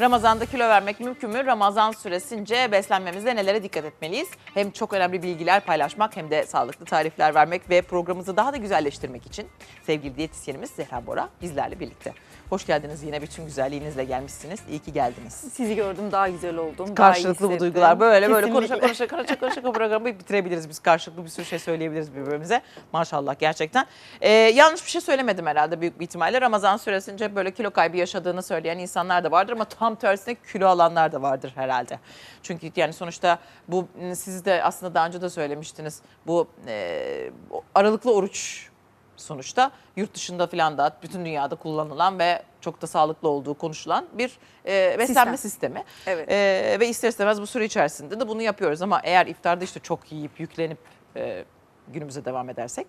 Ramazanda kilo vermek mümkün mü? Ramazan süresince beslenmemizde nelere dikkat etmeliyiz? Hem çok önemli bilgiler paylaşmak hem de sağlıklı tarifler vermek ve programımızı daha da güzelleştirmek için sevgili diyetisyenimiz Zehra Bora bizlerle birlikte. Hoş geldiniz yine bütün güzelliğinizle gelmişsiniz. İyi ki geldiniz. Sizi gördüm daha güzel oldum. daha Karşılıklı bu duygular böyle böyle Kesinlikle. konuşa konuşa konuşa konuşa programı bitirebiliriz biz. Karşılıklı bir sürü şey söyleyebiliriz birbirimize. Maşallah gerçekten. Ee, yanlış bir şey söylemedim herhalde büyük bir ihtimalle. Ramazan süresince böyle kilo kaybı yaşadığını söyleyen insanlar da vardır ama tam tersine kilo alanlar da vardır herhalde. Çünkü yani sonuçta bu siz de aslında daha önce de söylemiştiniz. Bu e, aralıklı oruç sonuçta yurt dışında falan da bütün dünyada kullanılan ve çok da sağlıklı olduğu konuşulan bir e, beslenme Sistem. sistemi. Evet. E, ve ister istemez bu süre içerisinde de bunu yapıyoruz ama eğer iftarda işte çok yiyip yüklenip e, günümüze devam edersek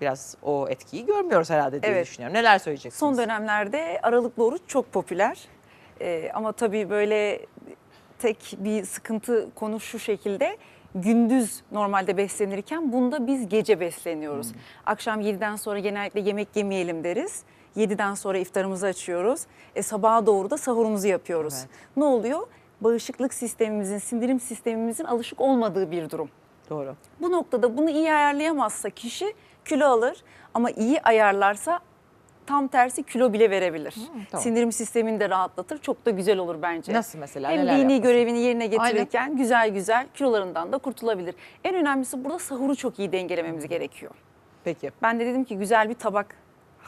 biraz o etkiyi görmüyoruz herhalde diye Evet. düşünüyorum. Neler söyleyeceksiniz? Son dönemlerde aralıklı oruç çok popüler. Ee, ama tabii böyle tek bir sıkıntı konu şu şekilde. Gündüz normalde beslenirken bunda biz gece besleniyoruz. Hmm. Akşam 7'den sonra genellikle yemek yemeyelim deriz. 7'den sonra iftarımızı açıyoruz. E, sabaha doğru da sahurumuzu yapıyoruz. Evet. Ne oluyor? Bağışıklık sistemimizin, sindirim sistemimizin alışık olmadığı bir durum. Doğru. Bu noktada bunu iyi ayarlayamazsa kişi kilo alır ama iyi ayarlarsa tam tersi kilo bile verebilir. tamam. Sindirim sistemini de rahatlatır. Çok da güzel olur bence. Nasıl mesela? Hem dini yapması? görevini yerine getirirken güzel güzel kilolarından da kurtulabilir. En önemlisi burada sahuru çok iyi dengelememiz gerekiyor. Peki. Ben de dedim ki güzel bir tabak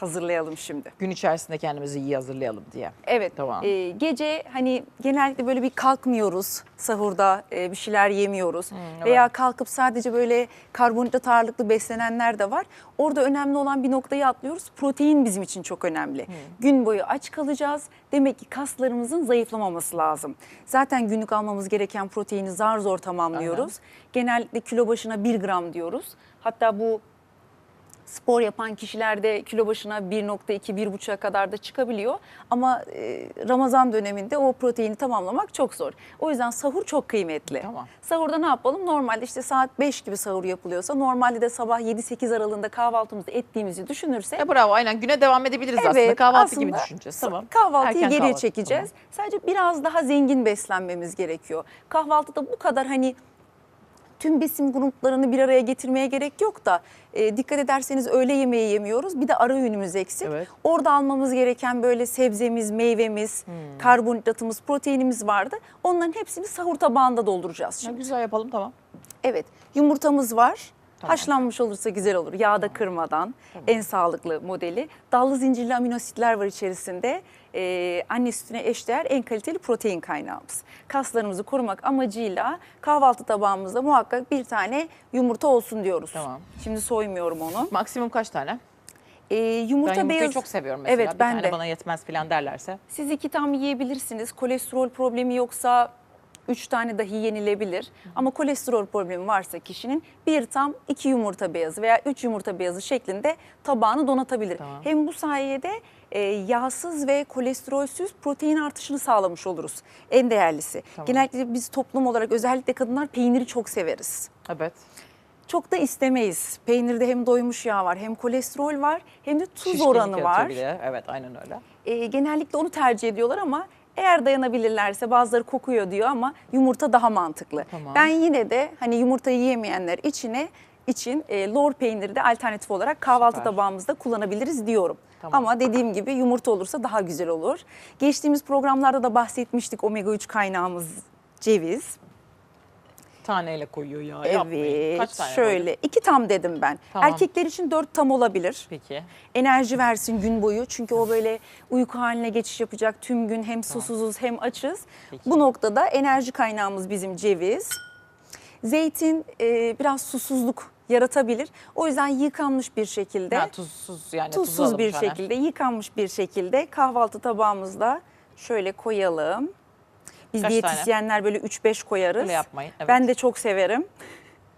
hazırlayalım şimdi. Gün içerisinde kendimizi iyi hazırlayalım diye. Evet. Tamam. e, gece hani genellikle böyle bir kalkmıyoruz sahurda e, bir şeyler yemiyoruz. evet. Veya kalkıp sadece böyle karbonhidrat ağırlıklı beslenenler de var. Orada önemli olan bir noktayı atlıyoruz. Protein bizim için çok önemli. Gün boyu aç kalacağız. Demek ki kaslarımızın zayıflamaması lazım. Zaten günlük almamız gereken proteini zar zor tamamlıyoruz. Genellikle kilo başına 1 gram diyoruz. Hatta bu spor yapan kişilerde kilo başına 1.2-1.5'a kadar da çıkabiliyor. Ama e, Ramazan döneminde o proteini tamamlamak çok zor. O yüzden sahur çok kıymetli. Tamam. Sahurda ne yapalım? Normalde işte saat 5 gibi sahur yapılıyorsa normalde de sabah 7-8 aralığında kahvaltımızı ettiğimizi düşünürsek E bravo aynen güne devam edebiliriz aslında. Kahvaltı gibi aslında düşüneceğiz. Tamam. Kahvaltıyı Erken geriye kahvaltı, çekeceğiz. Sadece biraz daha zengin beslenmemiz gerekiyor. Kahvaltıda bu kadar hani tüm besin gruplarını bir araya getirmeye gerek yok da e, dikkat ederseniz öğle yemeği yemiyoruz. Bir de ara öğünümüz eksik. Evet. Orada almamız gereken böyle sebzemiz, meyvemiz, Hmm. karbonhidratımız, proteinimiz vardı. Onların hepsini sahur tabağında dolduracağız şimdi. Ne güzel yapalım tamam. Evet, yumurtamız var. Tamam. Haşlanmış olursa güzel olur. Yağda kırmadan en sağlıklı modeli. Dallı zincirli amino asitler var içerisinde. Ee, anne sütüne eşdeğer en kaliteli protein kaynağımız. Kaslarımızı korumak amacıyla kahvaltı tabağımızda muhakkak bir tane yumurta olsun diyoruz. Tamam. Şimdi soymuyorum onu. Maksimum kaç tane? Ee, Ben yumurta yumurtayı beyaz. çok seviyorum mesela. Evet bir ben tane de. bana yetmez falan derlerse. Siz iki tam yiyebilirsiniz. Kolesterol problemi yoksa üç tane dahi yenilebilir. Ama kolesterol problemi varsa kişinin bir tam iki yumurta beyazı veya üç yumurta beyazı şeklinde tabağını donatabilir. Tamam. Hem bu sayede e, yağsız ve kolesterolsüz protein artışını sağlamış oluruz. En değerlisi. Tamam. Genellikle biz toplum olarak özellikle kadınlar peyniri çok severiz. Evet. Çok da istemeyiz. Peynirde hem doymuş yağ var, hem kolesterol var, hem de tuz Şişkinlik oranı var. yaratabilir. Evet aynen öyle. E, genellikle onu tercih ediyorlar ama eğer dayanabilirlerse bazıları kokuyor diyor ama yumurta daha mantıklı. Tamam. Ben yine de hani yumurtayı yiyemeyenler içine için e, lor peyniri de alternatif olarak kahvaltı Süper. tabağımızda kullanabiliriz diyorum. Tamam. Ama dediğim gibi yumurta olursa daha güzel olur. Geçtiğimiz programlarda da bahsetmiştik omega 3 kaynağımız ceviz. Taneyle koyuyor ya. yapmayın. Evet. Kaç tane şöyle koydun? iki tam dedim ben. Tamam. Erkekler için dört tam olabilir Peki. enerji versin gün boyu. Çünkü o böyle uyku haline geçiş yapacak tüm gün hem susuzuz hem açız. Peki. Bu noktada enerji kaynağımız bizim ceviz. Zeytin e, biraz susuzluk yaratabilir. O yüzden yıkanmış bir şekilde, Ha, tuzsuz yani tuzsuz bir şekilde, yıkanmış bir şekilde kahvaltı tabağımızda şöyle koyalım. Biz Kaç diyetisyenler böyle 3-5 koyarız. Öyle yapmayın. Evet. Ben de çok severim.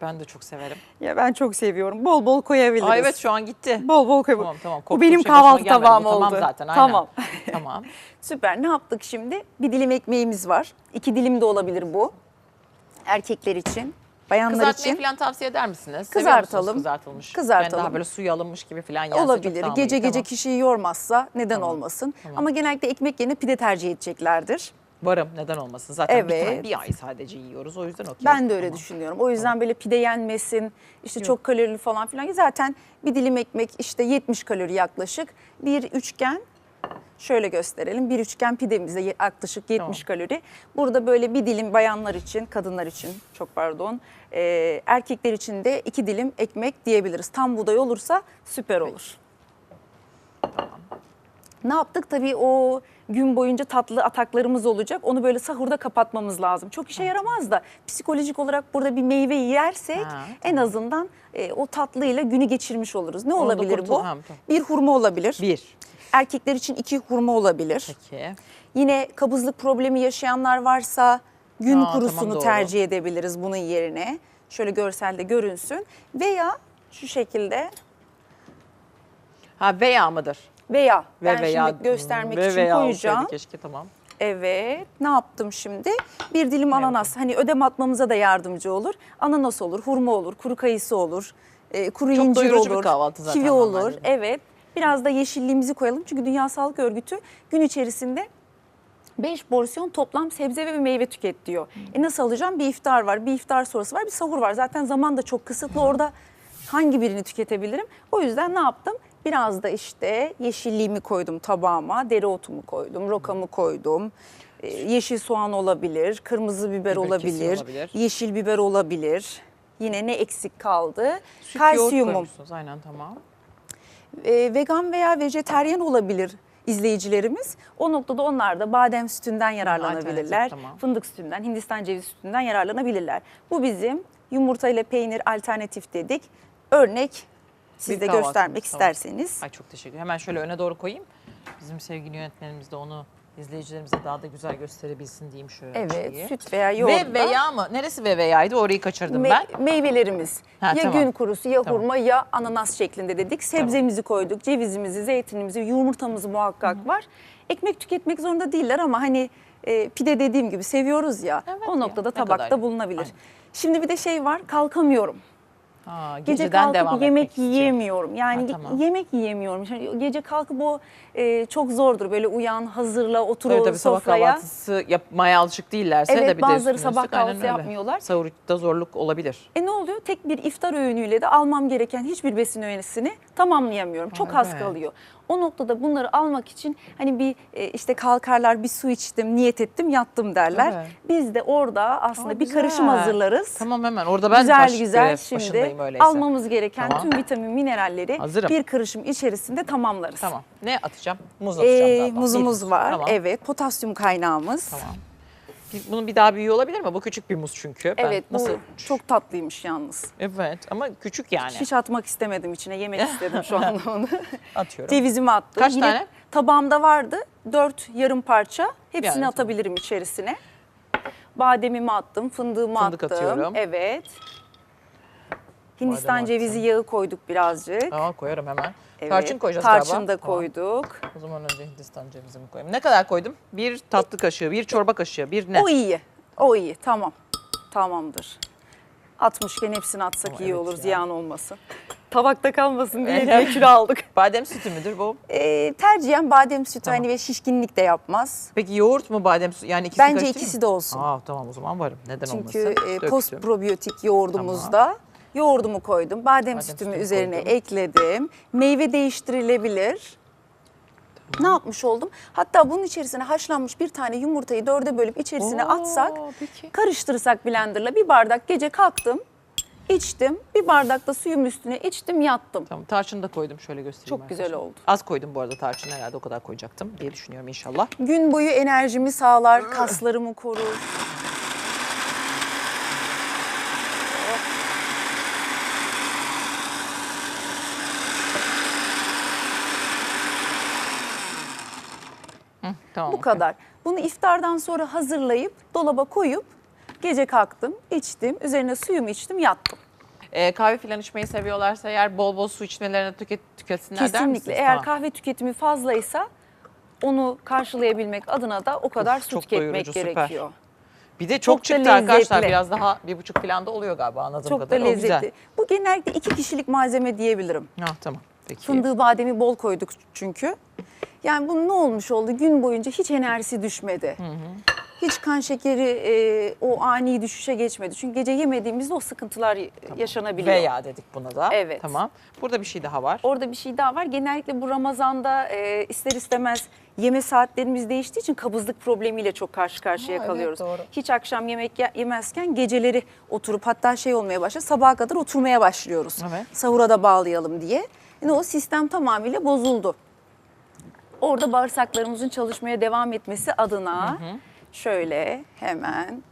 Ben de çok severim. Ya ben çok seviyorum. Bol bol koyabiliriz. Aa, evet şu an gitti. Bol bol koyabiliriz. Tamam tamam. Bu Korktuğum benim şey kahvaltı. Bu tabağım oldu. Tamam zaten aynen. Tamam. tamam. Süper. Ne yaptık şimdi? Bir dilim ekmeğimiz var. İki dilim de olabilir bu. Erkekler için, bayanlar Kızartmayı için. falan tavsiye eder misiniz? Kızartalım. Kızartılmış. Kızartalım. Yani daha böyle suyu alınmış gibi falan yense Olabilir. Gece gece Tamam. kişiyi yormazsa neden Tamam, olmasın? tamam. Ama genellikle ekmek yerine pide tercih edeceklerdir. Varım neden olmasın. Zaten bir, Evet. tane, bir ay sadece yiyoruz o yüzden okey. Ben de öyle Tamam. düşünüyorum. O yüzden böyle pide yenmesin, işte Yok. çok kalorili falan filan. Zaten bir dilim ekmek işte 70 kalori yaklaşık. Bir üçgen şöyle gösterelim. Bir üçgen pidemizde yaklaşık 70 kalori. Burada böyle bir dilim bayanlar için, kadınlar için çok pardon. e, erkekler için de iki dilim ekmek diyebiliriz. Tam buğday olursa süper olur. Ne yaptık? Tabii o gün boyunca tatlı ataklarımız olacak. Onu böyle sahurda kapatmamız lazım. Çok işe yaramaz da psikolojik olarak burada bir meyve yersek Ha, en azından e, o tatlıyla günü geçirmiş oluruz. Ne Onu da olabilir kurtul- bu? Ha, tamam. Bir hurma olabilir. Bir. Erkekler için iki hurma olabilir. Peki. Yine kabızlık problemi yaşayanlar varsa gün Aa, kurusunu tamam, doğru. tercih edebiliriz bunun yerine. Şöyle görselde görünsün. Veya şu şekilde Ha veya mıdır? Veya Ve ben veya şimdi göstermek ve için veya koyacağım. keşke tamam. Evet. Ne yaptım şimdi? Bir dilim ananas. Hani ödem atmamıza da yardımcı olur. Ananas olur, hurma olur, kuru kayısı olur, e, kuru Çok incir olur, kahvaltı zaten kivi olur. normalde. Evet. Biraz da yeşilliğimizi koyalım. Çünkü Dünya Sağlık Örgütü gün içerisinde 5 porsiyon toplam sebze ve meyve tüket diyor. E nasıl alacağım? Bir iftar var, bir iftar sonrası var, bir sahur var. Zaten zaman da çok kısıtlı. Orada hangi birini tüketebilirim? O yüzden ne yaptım? Biraz da işte yeşilliğimi koydum tabağıma, dereotumu koydum, rokamı koydum. E, Yeşil soğan olabilir, kırmızı biber, Biber olabilir, olabilir. yeşil biber olabilir. Yine ne eksik kaldı? Süt Kalsiyumum. Aynen tamam. E, vegan veya vejeteryan olabilir izleyicilerimiz. O noktada onlar da badem sütünden yararlanabilirler. tamam. Fındık sütünden, Hindistan cevizi sütünden yararlanabilirler. Bu bizim yumurta ile peynir alternatif dedik. Örnek siz de göstermek tamam. isterseniz. Ay çok teşekkür Hemen şöyle öne doğru koyayım. Bizim sevgili yönetmenimiz de onu izleyicilerimize daha da güzel gösterebilsin diyeyim şöyle. Evet, şeyi. süt veya yoğurt. Ve veya mı? Neresi ve veyaydı? Orayı kaçırdım Me- ben. Meyvelerimiz Ha, ya tamam. gün kurusu ya Tamam. hurma ya ananas şeklinde dedik. Sebzemizi koyduk, cevizimizi, zeytinimizi, yumurtamız muhakkak var. Ekmek tüketmek zorunda değiller ama hani e, pide dediğim gibi seviyoruz ya. Evet o ya, noktada ne tabakta bulunabilir. Aynen. Şimdi bir de şey var kalkamıyorum. Ha, Gece kalkıp devam yemek yiyemiyorum. Yani Ha, tamam. yemek yiyemiyorum. Yani gece kalkıp o e, çok zordur. Böyle uyan, hazırla, otur Tabii o tabii sabah sofraya. kahvaltısı yapmaya alışık değillerse Evet, de bir de bazıları üstüne sabah kahvaltısı öyle. yapmıyorlar. Sahurda zorluk olabilir. E ne oluyor? Tek bir iftar öğünüyle de almam gereken hiçbir besin öğüsünü tamamlayamıyorum. Çok az Evet. kalıyor. O noktada bunları almak için hani bir e, işte kalkarlar bir su içtim, niyet ettim, yattım derler. Evet. Biz de orada aslında Aa, bir karışım hazırlarız. Tamam hemen orada ben güzel baş güzel görev şimdi öyleyse. almamız gereken Tamam. tüm vitamin mineralleri Hazırım. bir karışım içerisinde tamamlarız. Tamam. Ne atacağım? Muz atacağım Ee, muzumuz muz. var. Tamam. Evet, potasyum kaynağımız. Tamam. Bunun bir daha büyüğü olabilir mi? Bu küçük bir muz çünkü. Ben Evet, nasıl? bu çok tatlıymış yalnız. Evet ama küçük yani. Hiç atmak istemedim içine, yemek istedim şu anda onu. Atıyorum. Cevizimi attım. Kaç Yine tane? Tabağımda vardı. Dört yarım parça. Hepsini Yani, atabilirim içerisine. Bademimi attım, fındığımı Fındık attım. atıyorum. Evet. Hindistan Badem cevizi yağı koyduk birazcık. Aa, koyarım hemen. Evet. Tarçın koyacağız Tarçın galiba. da Tamam. koyduk. O zaman önce Hindistan cevizimi koyayım. Ne kadar koydum? Bir tatlı kaşığı, bir çorba kaşığı, bir ne? O iyi. O iyi. Tamam. Tamamdır. Atmışken hepsini atsak Ama iyi evet olur. ya. Ziyan olmasın. Tabakta kalmasın diye bir kilo aldık. Badem sütü müdür bu? Ee, tercihen badem sütü Tamam. hani ve şişkinlik de yapmaz. Peki yoğurt mu badem sütü? Yani ikisi Bence ikisi mı? de olsun. Aa tamam o zaman varım. Neden Çünkü olmasın? e, Döktüm. post probiyotik yoğurdumuzda yoğurdumu koydum. Badem, Badem sütümü üzerine koydum. ekledim. Meyve değiştirilebilir. Ne yapmış oldum? Hatta bunun içerisine haşlanmış bir tane yumurtayı dörde bölüp içerisine Oo, atsak, peki. karıştırsak blenderla bir bardak gece kalktım, içtim. Bir bardak da suyum üstüne içtim, yattım. Tamam tarçını da koydum şöyle göstereyim. Çok güzel arkadaşlar. oldu. Az koydum bu arada tarçın herhalde o kadar koyacaktım diye düşünüyorum inşallah. Gün boyu enerjimi sağlar, kaslarımı korur. Tamam. Bu kadar. Bunu iftardan sonra hazırlayıp dolaba koyup gece kalktım, içtim, üzerine suyumu içtim, yattım. Ee, kahve falan içmeyi seviyorlarsa eğer bol bol su içmelerini tüket, tüketsinler der Kesinlikle. misiniz? Eğer Tamam. kahve tüketimi fazlaysa onu karşılayabilmek adına da o kadar Of, su çok tüketmek doyurucu, süper. gerekiyor. Bir de çok, çok da çıktı arkadaşlar. lezzetli. Biraz daha bir buçuk falan da oluyor galiba anladığım Çok da kadarıyla. O lezzetli. güzel. Bu genellikle iki kişilik malzeme diyebilirim. Ha, tamam. Peki. Fındığı bademi bol koyduk çünkü. Yani bu ne olmuş oldu? Gün boyunca hiç enerjisi düşmedi. Hiç kan şekeri e, o ani düşüşe geçmedi. Çünkü gece yemediğimizde o sıkıntılar yaşanabiliyor. Veya dedik buna da. Evet. Tamam. Burada bir şey daha var. Orada bir şey daha var. Genellikle bu Ramazan'da e, ister istemez yeme saatlerimiz değiştiği için kabızlık problemiyle çok karşı karşıya Ha, evet, kalıyoruz. doğru. Hiç akşam yemek ye- yemezken geceleri oturup hatta şey olmaya başlıyor. Sabaha kadar oturmaya başlıyoruz. Evet. Sahura da bağlayalım diye. Yani o sistem tamamıyla bozuldu. Orada bağırsaklarımızın çalışmaya devam etmesi adına şöyle hemen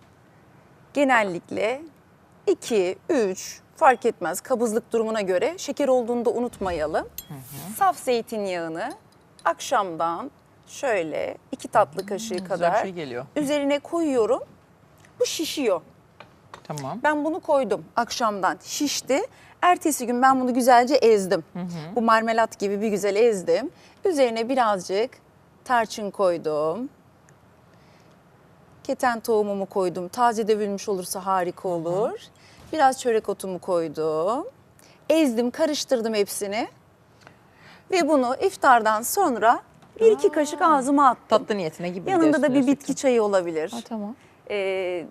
genellikle 2, 3 fark etmez kabızlık durumuna göre şeker olduğunu da unutmayalım. Saf zeytinyağını akşamdan şöyle 2 tatlı kaşığı Güzel bir kadar şey geliyor. üzerine koyuyorum. Bu şişiyor. Tamam. Ben bunu koydum akşamdan şişti. Ertesi gün ben bunu güzelce ezdim. Bu marmelat gibi bir güzel ezdim. Üzerine birazcık tarçın koydum. Keten tohumumu koydum. Taze dövülmüş olursa harika olur. Biraz çörek otumu koydum. Ezdim, karıştırdım hepsini. Ve bunu iftardan sonra bir iki kaşık ağzıma attım. Tatlı niyetine gibi. Yanında da bir bitki çayı olabilir. Ha, tamam. Ee,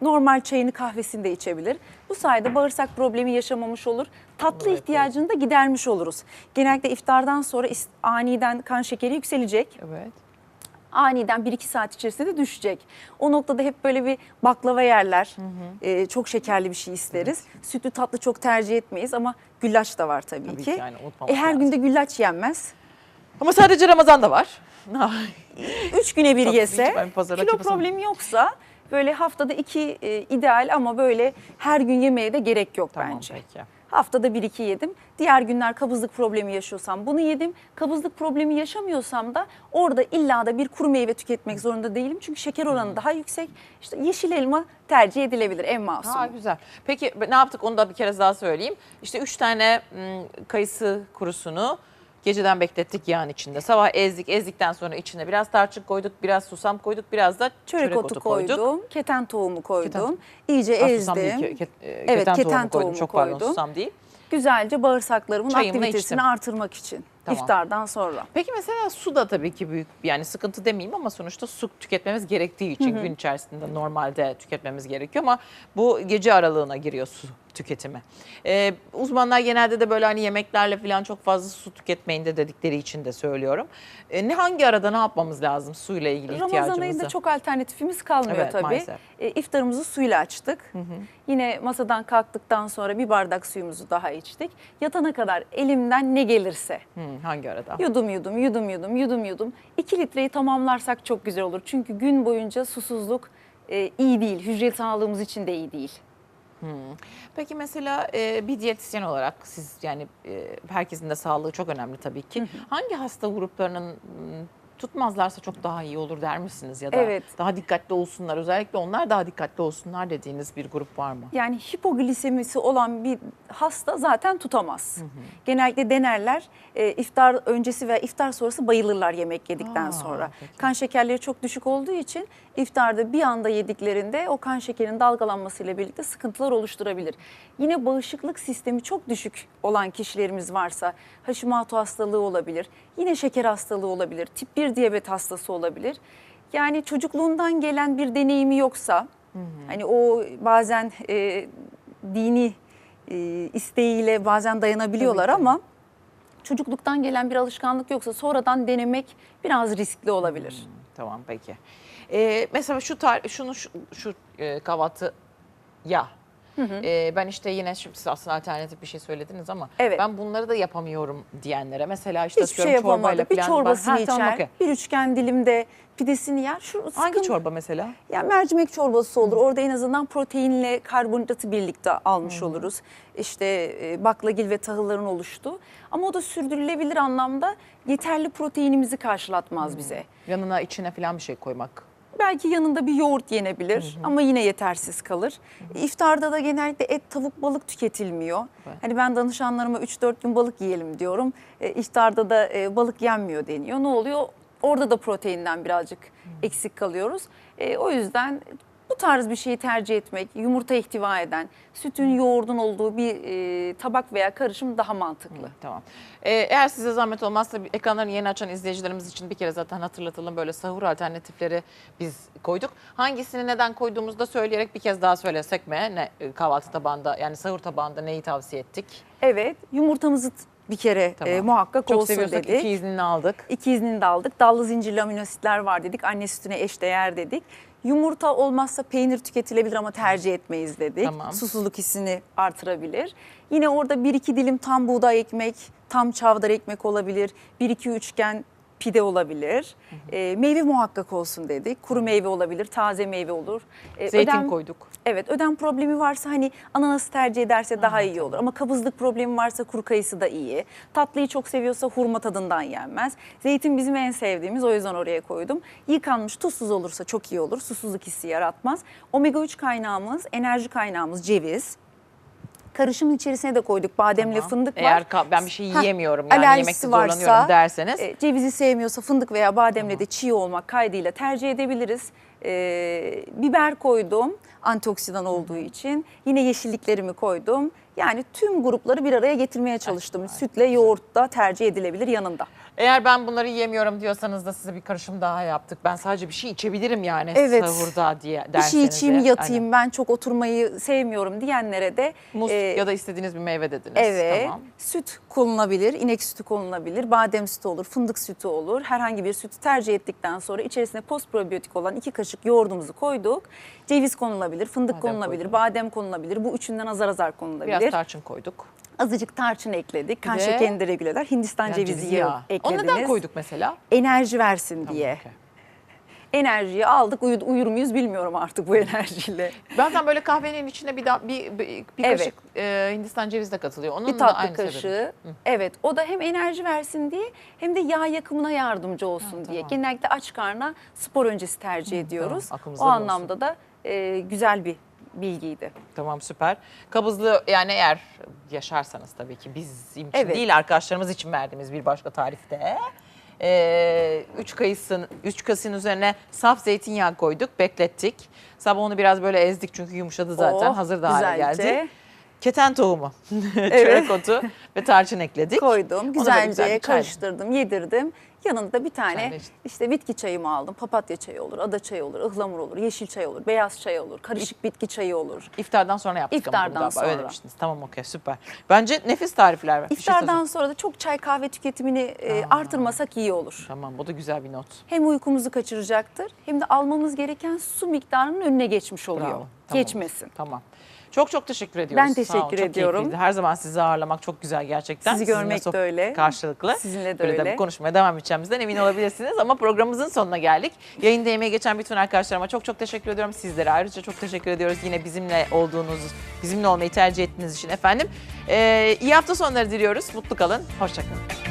normal çayını kahvesini de içebilir. Bu sayede bağırsak problemi yaşamamış olur. Tatlı Evet, ihtiyacını da gidermiş oluruz. Genellikle iftardan sonra aniden kan şekeri yükselecek. Evet. Aniden 1-2 saat içerisinde de düşecek. O noktada hep böyle bir baklava yerler. Ee, çok şekerli bir şey isteriz. Sütlü tatlı çok tercih etmeyiz ama güllaç da var tabii, Tabii ki. ki yani E, her günde güllaç yenmez. Ama sadece Ramazan'da var. Üç güne bir Tabii, yese, kilo problemi yoksa böyle haftada iki e, ideal ama böyle her gün yemeye de gerek yok Tamam bence. peki. Haftada bir iki yedim. Diğer günler kabızlık problemi yaşıyorsam bunu yedim. Kabızlık problemi yaşamıyorsam da orada illa da bir kuru meyve tüketmek zorunda değilim. Çünkü şeker Hmm. oranı daha yüksek. İşte yeşil elma tercih edilebilir en masum. Ha güzel. Peki ne yaptık onu da bir kere daha söyleyeyim. İşte üç tane kayısı kurusunu geceden beklettik yağın içinde. Sabah ezdik. Ezdikten sonra içine biraz tarçın koyduk, biraz susam koyduk, biraz da Çörek, otu, koydum, keten tohumu koydum. Keten- İyice Ha, ezdim. susam değil, ke- ke- e, Evet, keten, keten tohumu koydum. Çok pardon koydum. susam değil. Güzelce bağırsaklarımın Çayımı aktivitesini içtim. artırmak için Tamam. iftardan sonra. Peki mesela su da tabii ki büyük yani sıkıntı demeyeyim ama sonuçta su tüketmemiz gerektiği için gün içerisinde normalde tüketmemiz gerekiyor ama bu gece aralığına giriyor su tüketimi. Ee, uzmanlar genelde de böyle hani yemeklerle falan çok fazla su tüketmeyin de dedikleri için de söylüyorum. Ee, ne hangi arada ne yapmamız lazım suyla ilgili Ramazan ihtiyacımızı? ayında çok alternatifimiz kalmıyor Evet, tabii. maalesef. E, iftarımızı suyla açtık. Yine masadan kalktıktan sonra bir bardak suyumuzu daha içtik. Yatana kadar elimden ne gelirse Hı, hangi arada? yudum yudum yudum yudum yudum yudum 2 litreyi tamamlarsak çok güzel olur. Çünkü gün boyunca susuzluk e, iyi değil. Hücre sağlığımız için de iyi değil. Peki mesela e, bir diyetisyen olarak siz yani e, herkesin de sağlığı çok önemli tabii ki. Hangi hasta gruplarının tutmazlarsa çok daha iyi olur der misiniz ya da Evet. daha dikkatli olsunlar özellikle onlar daha dikkatli olsunlar dediğiniz bir grup var mı? Yani hipoglisemisi olan bir hasta zaten tutamaz. Genellikle denerler. E, iftar öncesi ve iftar sonrası bayılırlar yemek yedikten Aa, sonra. peki. Kan şekerleri çok düşük olduğu için iftarda bir anda yediklerinde o kan şekerinin dalgalanmasıyla birlikte sıkıntılar oluşturabilir. Yine bağışıklık sistemi çok düşük olan kişilerimiz varsa Hashimoto hastalığı olabilir. Yine şeker hastalığı olabilir. Tip 1 diyabet hastası olabilir. Yani çocukluğundan gelen bir deneyimi yoksa hani o bazen e, dini e, isteğiyle bazen dayanabiliyorlar Tabii ki. ama çocukluktan gelen bir alışkanlık yoksa sonradan denemek biraz riskli olabilir. Tamam peki. E, mesela şu tar şunu şu, şu e, kahvaltı ya. E, ben işte yine şimdi siz aslında alternatif bir şey söylediniz ama Evet. ben bunları da yapamıyorum diyenlere mesela işte Hiçbir şey yapamadı. Bir çorbasını Ha, içer, tamam, okey. bir üçgen dilimde pidesini yer. Şu Hangi sıkıntı- çorba mesela? Ya mercimek çorbası olur. Orada en azından proteinle karbonhidratı birlikte almış oluruz. İşte e, baklagil ve tahılların oluştuğu. Ama o da sürdürülebilir anlamda yeterli proteinimizi karşılatmaz bize. Yanına içine falan bir şey koymak. Belki yanında bir yoğurt yenebilir ama yine yetersiz kalır. İftarda da genellikle et, tavuk, balık tüketilmiyor. Evet. Hani ben danışanlarıma 3-4 gün balık yiyelim diyorum. E, iftarda da e, balık yenmiyor deniyor. Ne oluyor? Orada da proteinden birazcık eksik kalıyoruz. E, o yüzden tarz bir şeyi tercih etmek, yumurta ihtiva eden, sütün yoğurdun olduğu bir e, tabak veya karışım daha mantıklı. Tamam. Ee, eğer size zahmet olmazsa ekranlarını yeni açan izleyicilerimiz için bir kere zaten hatırlatalım böyle sahur alternatifleri biz koyduk. Hangisini neden koyduğumuzu da söyleyerek bir kez daha söylesek mi? Ne e, kahvaltı tabağında yani sahur tabağında neyi tavsiye ettik? Evet, yumurtamızı bir kere Tamam. e, muhakkak Çok olsun seviyorsak dedik. iki iznini aldık. İki iznini de aldık. Dallı zincirli amino asitler var dedik. Anne sütüne eşdeğer dedik. Yumurta olmazsa peynir tüketilebilir ama tercih etmeyiz dedik. Tamam. Susuzluk hissini artırabilir. Yine orada bir iki dilim tam buğday ekmek, tam çavdar ekmek olabilir. Bir iki üçgen pide olabilir. E, meyve muhakkak olsun dedik. Kuru meyve olabilir, taze meyve olur. E, Zeytin ödem- koyduk. Evet ödem problemi varsa hani ananası tercih ederse daha iyi olur. Ama kabızlık problemi varsa kuru kayısı da iyi. Tatlıyı çok seviyorsa hurma tadından yenmez. Zeytin bizim en sevdiğimiz o yüzden oraya koydum. Yıkanmış tuzsuz olursa çok iyi olur. Susuzluk hissi yaratmaz. Omega 3 kaynağımız, enerji kaynağımız ceviz. Karışımın içerisine de koyduk. Bademle Tamam. fındık var. Eğer ben bir şey yiyemiyorum yani alerjisi yemekte zorlanıyorum varsa, derseniz. e, cevizi sevmiyorsa fındık veya bademle de çiğ olmak kaydıyla tercih edebiliriz. E, biber koydum antioksidan olduğu için. Yine yeşilliklerimi koydum. Yani tüm grupları bir araya getirmeye çalıştım. Sütle yoğurt da tercih edilebilir yanında. Eğer ben bunları yiyemiyorum diyorsanız da size bir karışım daha yaptık. Ben sadece bir şey içebilirim yani Evet. sahurda diye Bir derseniz. şey içeyim de. yatayım ben çok oturmayı sevmiyorum diyenlere de Muz e, ya da istediğiniz bir meyve dediniz. Evet. Tamam. Süt konulabilir, inek sütü konulabilir, badem sütü olur, fındık sütü olur. Herhangi bir sütü tercih ettikten sonra içerisine postprobiyotik olan iki kaşık yoğurdumuzu koyduk. Ceviz konulabilir, fındık Badem konulabilir, koydum. badem konulabilir. Bu üçünden azar azar konulabilir. Biraz tarçın koyduk. Azıcık tarçın ekledik. Kan de- şekerini de regüle eder. Hindistan Yani cevizi yağı eklediniz. Onu neden koyduk mesela? Enerji versin diye. okey. Enerjiyi aldık. Uyu- uyur muyuz bilmiyorum artık bu enerjiyle. Bazen böyle kahvenin içine bir da, bir, bir, bir Evet. kaşık e, Hindistan cevizi de katılıyor. Onun bir da tatlı aynı kaşığı. Evet o da hem enerji versin diye hem de yağ yakımına yardımcı olsun diye. tamam. Genellikle aç karna spor öncesi tercih ediyoruz. aklımızda o bulunsun. anlamda da e, güzel bir bilgiydi. Tamam süper. Kabızlığı yani eğer yaşarsanız tabii ki bizim için Evet. değil arkadaşlarımız için verdiğimiz bir başka tarifte. Ee, üç kayısın, üç kasın üzerine saf zeytinyağı koyduk, beklettik. Sabah onu biraz böyle ezdik çünkü yumuşadı zaten. Oh, Hazır da hale geldi. Keten tohumu, çörek otu ve tarçın ekledik. Koydum, güzelce güzel karıştırdım, yedirdim. Yanında bir tane içtin. işte bitki çayımı aldım. Papatya çayı olur, ada çayı olur, ıhlamur olur, yeşil çay olur, beyaz çay olur, karışık bitki çayı olur. İftardan sonra yaptık ama bunu İftardan galiba. Öyle sonra. demiştiniz. Tamam okey süper. Bence nefis tarifler. var. Şey İftardan sonra da çok çay kahve tüketimini e, artırmasak iyi olur. Tamam bu da güzel bir not. hem uykumuzu kaçıracaktır hem de almamız gereken su miktarının önüne geçmiş oluyor. Bravo. Tamam. Geçmesin. Tamam. Çok çok teşekkür ediyoruz. Ben Sağ olun, teşekkür çok ediyorum. keyifliydi. Her zaman sizi ağırlamak çok güzel gerçekten. Sizi Sizinle görmek de öyle. Karşılıklı. Sizinle de Böyle öyle. tabii konuşmaya devam edeceğimizden emin olabilirsiniz. Ama programımızın sonuna geldik. Yayında emeği geçen bütün arkadaşlarıma çok çok teşekkür ediyorum. Sizlere ayrıca çok teşekkür ediyoruz. Yine bizimle olduğunuz, bizimle olmayı tercih ettiğiniz için efendim. Ee, iyi hafta sonları diliyoruz. Mutlu kalın. Hoşçakalın.